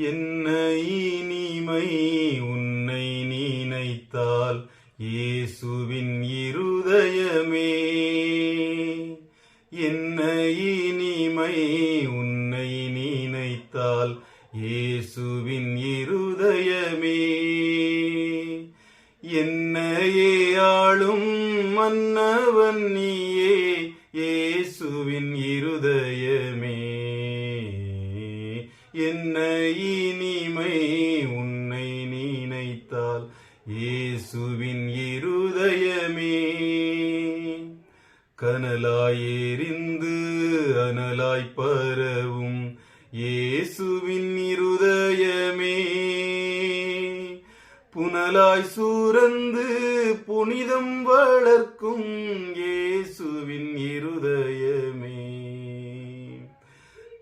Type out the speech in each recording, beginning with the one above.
என்னை இனிமை உன்னை நினைத்தால் இயேசுவின் இருதயமே. என்னை இனிமை உன்னை நினைத்தால் இயேசுவின் இருதயமே. என்னையே ஆளும் மன்னவன் நீயே இயேசுவின் இருதய என்ன இனிமை உன்னை நினைத்தால் இயேசுவின் இருதயமே. கனலாய் எரிந்து அனலாய் பரவும் இயேசுவின் இருதயமே. புனலாய் சூரந்து புனிதம் வளர்க்கும் இயேசுவின் இருதயம்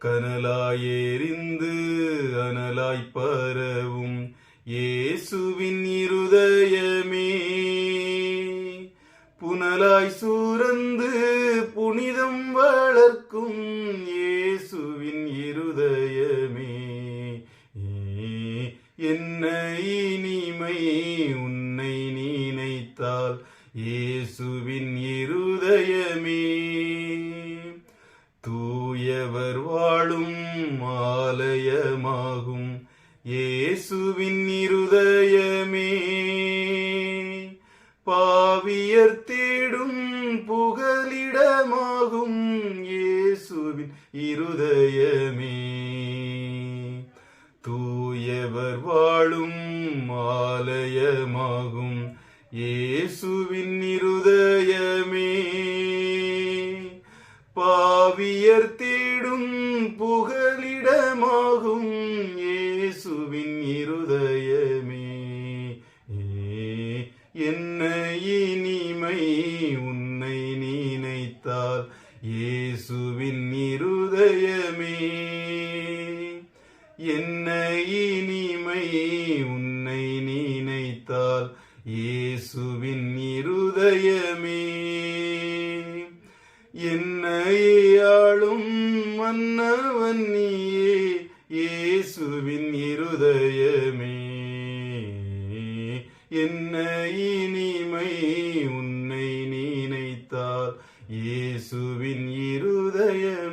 கனலாய் எரிந்து அனலாய் பரவும் இயேசுவின் இருதயமே. புனலாய் சூரந்து புனிதம் வளர்க்கும் இயேசுவின் இருதயமே. என்ன இனிமை உன்னை நினைத்தால் இயேசுவின் இருதயமே. ஆலயமாகும். இயேசுவின் இருதயமே. பாவியர் தேடும் புகலிடமாகும் இயேசுவின் இருதயமே. தூயவர் வாழும் ஆலயமாகும் இயேசுவின் இருதயமே. பா தேடும் புகலிடமாகும் இயேசுவின் இருதயமே. என்ன இனிமை உன்னை நினைத்தால் இயேசுவின் இருதயமே. என்ன இனிமை உன்னை நினைத்தால் இயேசுவின் இருதயமே. ஆளும் மன்னவன் நீயே இயேசுவின் இருதயமே. என்ன இனிமை உன்னை நினைத்தால் இயேசுவின் இருதயம்.